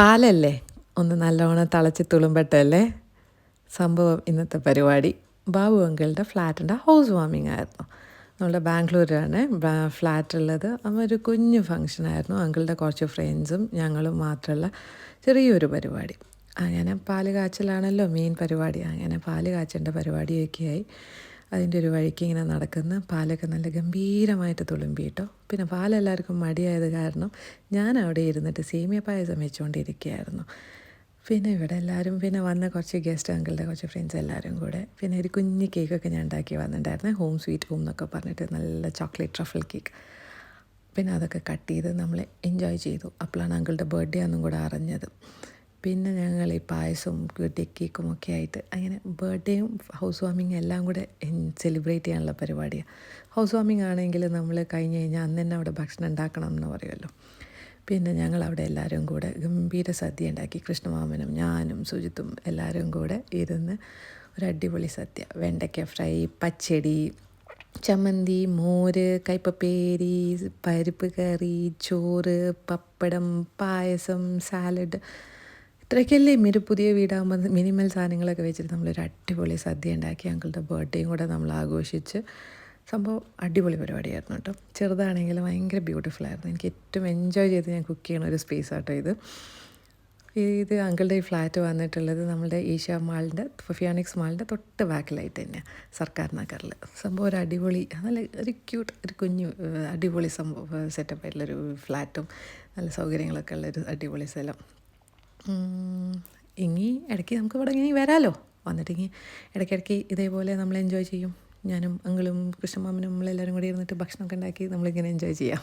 പാലല്ലേ? ഒന്ന് നല്ലോണം തിളച്ച് തുളുമ്പട്ടല്ലേ? സംഭവം ഇന്നത്തെ പരിപാടി. ബാബു അങ്കിളുടെ ഫ്ലാറ്റിന്റെ ഹൗസ് വാമിംഗ് ആയിരുന്നു. നമ്മുടെ ബാംഗ്ലൂരാണ്. ഫ്ലാറ്റ് ഉള്ളത് അപ്പോൾ ഒരു കുഞ്ഞു ഫങ്ഷനായിരുന്നു അങ്കിളുടെ കുറച്ച് ഫ്രണ്ട്സും ഞങ്ങളും മാത്രമുള്ള ചെറിയൊരു പരിപാടി. അങ്ങനെ പാൽ കാച്ചലാണല്ലോ മെയിൻ പരിപാടി. അങ്ങനെ പാൽ കാച്ചേണ്ട പരിപാടിയൊക്കെ ആയി അതിന്റെ ഒരു വഴിക്ക് ഇങ്ങനെ നടക്കുന്ന പാലൊക്കെ നല്ല ഗംഭീരമായിട്ട് തുളുമ്പി കേട്ടോ. പിന്നെ പാലെല്ലാവർക്കും മടിയായത് കാരണം ഞാൻ അവിടെ ഇരുന്നിട്ട് സേമിയ പായസം വെച്ചുകൊണ്ടിരിക്കുകയായിരുന്നു പിന്നെ ഇവിടെ എല്ലാവരും പിന്നെ വന്ന കുറച്ച് ഗസ്റ്റ് അങ്കിളുടെ കുറച്ച് ഫ്രണ്ട്സ് എല്ലാവരും കൂടെ പിന്നെ ഒരു കുഞ്ഞ് കേക്കൊക്കെ ഞാൻ ഉണ്ടാക്കി വന്നിട്ടുണ്ടായിരുന്നു. ഹോം സ്വീറ്റ് ഹോം എന്നൊക്കെ പറഞ്ഞിട്ട് നല്ല ചോക്ലേറ്റ് ട്രഫിൾ കേക്ക് പിന്നെ അതൊക്കെ കട്ട് ചെയ്ത് നമ്മൾ എൻജോയ് ചെയ്തു. അപ്പോഴാണ് അങ്കിളുടെ ബർത്ത്ഡേ ആണെന്നും കൂടെ അറിഞ്ഞത്. പിന്നെ ഞങ്ങൾ ഈ പായസവും ബർത്ത്ഡേ കേക്കും ഒക്കെ ആയിട്ട് അങ്ങനെ ബർത്ത്ഡേയും ഹൗസ് വാമിങ്ങും എല്ലാം കൂടെ സെലിബ്രേറ്റ് ചെയ്യാനുള്ള പരിപാടിയാണ് ഹൗസ് വാമിങ് ആണെങ്കിൽ നമ്മൾ കഴിഞ്ഞ് കഴിഞ്ഞാൽ അന്ന് തന്നെ അവിടെ ഭക്ഷണം ഉണ്ടാക്കണം എന്ന് പറയുമല്ലോ. പിന്നെ ഞങ്ങൾ അവിടെ എല്ലാവരും കൂടെ ഗംഭീര സദ്യ ഉണ്ടാക്കി. കൃഷ്ണമാമനും ഞാനും സുജിത്തും എല്ലാവരും കൂടെ ഇരുന്ന് ഒരു അടിപൊളി സദ്യ. വെണ്ടയ്ക്ക ഫ്രൈ പച്ചടി ചമ്മന്തി മോര് കയ്പപ്പേരി പരിപ്പ് കറി ചോറ് പപ്പടം പായസം സാലഡ് ഇത്രയ്ക്കല്ലേ ഒരു പുതിയ വീടാകുമ്പോൾ മിനിമൽ സാധനങ്ങളൊക്കെ വെച്ചിട്ട് നമ്മളൊരു അടിപൊളി സദ്യ ഉണ്ടാക്കി അങ്കിളുടെ ബർത്ത്ഡേയും കൂടെ നമ്മൾ ആഘോഷിച്ച് സംഭവം അടിപൊളി പരിപാടിയായിരുന്നു കേട്ടോ. ചെറുതാണെങ്കിലും ഭയങ്കര ബ്യൂട്ടിഫുൾ ആയിരുന്നു. എനിക്ക് ഏറ്റവും എൻജോയ് ചെയ്ത് ഞാൻ കുക്ക് ചെയ്യണ ഒരു സ്പേസ് ആട്ടോ ഇത്. ഇത് അങ്കിളുടെ ഈ ഫ്ലാറ്റ് വന്നിട്ടുള്ളത് നമ്മുടെ ഏഷ്യ മാളിന്റെ ഫിയാനിക്സ് മാളിന്റെ തൊട്ട് ബാക്കിലായിട്ട് തന്നെ സർക്കാർ നഗറിൽ സംഭവം ഒരു അടിപൊളി നല്ല ഒരു ക്യൂട്ട് ഒരു കുഞ്ഞു അടിപൊളി സംഭവം സെറ്റപ്പ് ആയിട്ടുള്ളൊരു ഫ്ലാറ്റും നല്ല സൗകര്യങ്ങളൊക്കെ ഉള്ളൊരു അടിപൊളി സ്ഥലം. ഇനി ഇടയ്ക്ക് നമുക്ക് ഇവിടെ ഇങ്ങനെ വരാമല്ലോ ഇനി ഇടയ്ക്കിടയ്ക്ക് ഇതേപോലെ നമ്മൾ എൻജോയ് ചെയ്യും. ഞാനും അങ്കിളും കൃഷ്ണമാമനും നമ്മളെല്ലാവരും കൂടി ഇരുന്നിട്ട് ഭക്ഷണമൊക്കെ ഉണ്ടാക്കി നമ്മളിങ്ങനെ എൻജോയ് ചെയ്യാം.